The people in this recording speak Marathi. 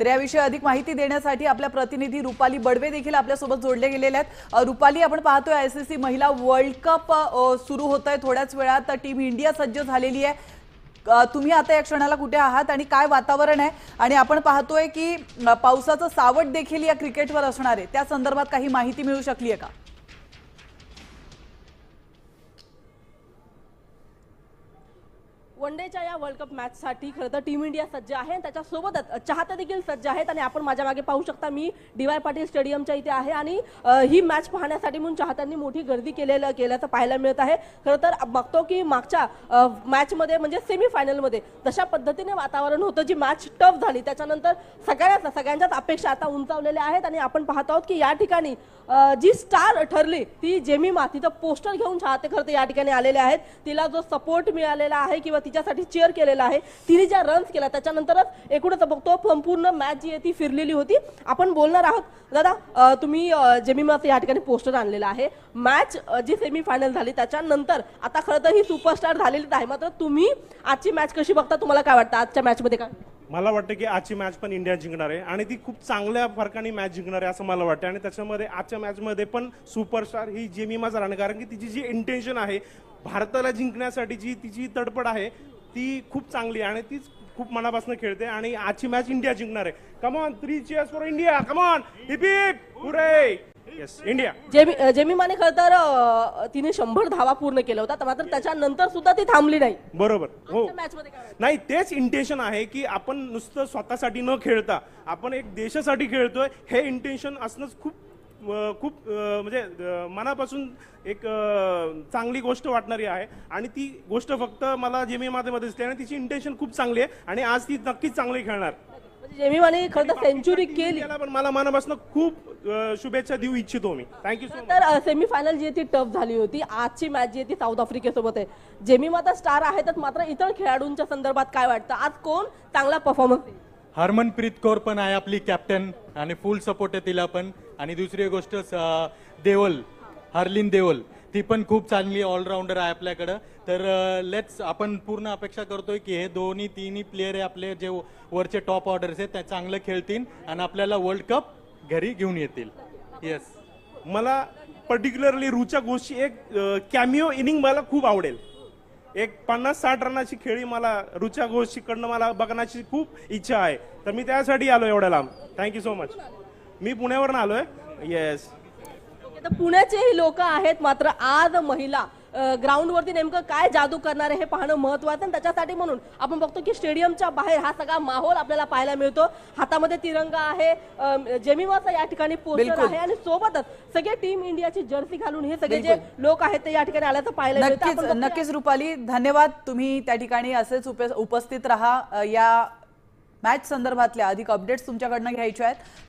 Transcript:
तर याविषयी अधिक माहिती देण्यासाठी आपल्या प्रतिनिधी रुपाली बडवे देखील आपल्यासोबत जोडले गेलेले आहेत. रुपाली आपण पाहतोय आय सी सी महिला वर्ल्ड कप सुरू होत आहे थोड्याच वेळात. टीम इंडिया सज्ज झालेली आहे. तुम्ही आता या क्षणाला कुठे आहात आणि काय वातावरण आहे? आणि आपण पाहतोय की पावसाचं सावट देखील या क्रिकेटवर असणार आहे. त्या संदर्भात काही माहिती मिळू शकली आहे का? वन डेच्या या वर्ल्ड कप मॅचसाठी खरं तर टीम इंडिया सज्ज आहे आणि त्याच्यासोबतच चाहते देखील सज्ज आहेत आणि आपण माझ्या मागे पाहू शकता मी डी वाय पाटील स्टेडियमच्या इथे आहे आणि ही मॅच पाहण्यासाठी म्हणून चाहत्यांनी मोठी गर्दी केलेलं केल्याचं पाहायला मिळत आहे. खरं तर बघतो की मागच्या मॅचमध्ये म्हणजे सेमीफायनलमध्ये जशा पद्धतीने वातावरण होतं जी मॅच टफ झाली. त्याच्यानंतर सगळ्याच सगळ्यांच्याच अपेक्षा आता उंचावलेल्या आहेत आणि आपण पाहत आहोत की या ठिकाणी जी स्टार ठरली ती जेमिमा तिथं पोस्टर घेऊन चाहते खरं तर या ठिकाणी आलेले आहेत. तिला जो सपोर्ट मिळालेला आहे किंवा तिच्यासाठी चेअर केलेला आहे. तिने ज्या रन्स केल्या त्याच्यानंतरच एकूणच बघतो संपूर्ण मॅच जी आहे ती फिरलेली होती. आपण बोलणार आहोत दादा तुम्ही जेमिमाचं या ठिकाणी पोस्टर आणलेलं आहे. मॅच जी सेमीफायनल झाली त्याच्यानंतर आता खरं तर ही सुपरस्टार झालेलीच आहे. मात्र तुम्ही आजची मॅच कशी बघता? तुम्हाला काय वाटतं? आजच्या मॅचमध्ये काय? मला वाटतं की आजची मॅच पण इंडिया जिंकणार आहे. आणि ती खूप चांगल्या फरकाने मॅच जिंकणार आहे असं मला वाटतं. आणि त्याच्यामध्ये आजच्या मॅचमध्ये पण सुपरस्टार ही जेमिमाच राहणार कारण की तिची जी इंटेन्शन आहे भारताला जिंकण्यासाठी जी तिची तडपड आहे ती खूप चांगली आहे. आणि तीच खूप मनापासून खेळते. आणि आजची मॅच इंडिया जिंकणार आहे. Come on three cheers for India come on hip hip hooray yes India Jemi अ, जेमिमाने खरं तर अ, तिने शंभर धावा पूर्ण केल्या होत्या मात्र त्याच्यानंतर सुद्धा ती थांबली नाही. बरोबर. हो. मॅच मध्ये काय? नाही तेच इंटेन्शन आहे की आपण नुसतं स्वतःसाठी न खेळता आपण एक देशासाठी खेळतोय हे इंटेन्शन असणंच खूप अं, खूप अं, म्हणजे अं, मनापासून एक अं, चांगली गोष्ट वाटणारी आहे. आणि ती गोष्ट फक्त मला जेमी मध्ये दिसली आणि तिची इंटेन्शन खूप चांगली आहे आणि आज ती नक्कीच चांगली खेळणार. जेमिमाने खरं तर सेंचुरी केली. त्याला पण मला मनापासून खूप अं, शुभेच्छा देऊ इच्छितो मी. थँक्यू सो मच तर सेमीफायनल जी आहे ती टफ झाली होती. आजची मॅच जी आहे ती साऊथ आफ्रिकेसोबत आहे. जेमिमा तर स्टार आहेतच मात्र इतर खेळाडूंच्या संदर्भात काय वाटतं? आज कोण चांगला परफॉर्मन्स देईल? हरमनप्रीत कौर पण आहे आपली कॅप्टन आणि फुल सपोर्ट आहे तिला पण. आणि दुसरी गोष्ट स- देवल हरलिन देवल. ती पण खूप चांगली ऑलराऊंडर आहे आपल्याकडं. तर लेट्स आपण पूर्ण अपेक्षा करतोय की हे दोन्ही तिन्ही प्लेयर आहे आपले जे वरचे टॉप ऑर्डर्स आहेत त्या चांगलं खेळतील आणि आपल्याला वर्ल्ड कप घरी घेऊन येतील. येस मला पर्टिक्युलरली रुचा घोषची एक कॅमिओ इनिंग मला खूप आवडेल. एक पन्नास साठ रनाची खेळी मला रुचा घोषकडनं मला बघण्याची खूप इच्छा आहे. तर मी त्यासाठी आलो एवढ्या लांब थँक्यू सो मच मी पुण्यावरून आलोय. येस तर पुण्याचेही लोक आहेत मात्र आज महिला ग्राउंड वरती नेमकं काय जादू करणार आहे हे पाहणं महत्वाचं आणि त्याच्यासाठी म्हणून आपण बघतो की स्टेडियमच्या बाहेर हा सगळा माहोल आपल्याला पाहायला मिळतो. हातामध्ये तिरंगा आहे अम, जेमिमाचा या ठिकाणी पोस्टर. आहे आणि सोबतच सगळे टीम इंडियाची जर्सी घालून हे सगळे जे लोक आहेत ते या ठिकाणी आल्याचं पाहायला मिळतं. नक्कीच रुपाली धन्यवाद. तुम्ही त्या ठिकाणी असेच उप- उपस्थित राहा. या मॅच संदर्भातल्या अधिक अपडेट्स तुमच्याकडनं घ्यायच्या आहेत.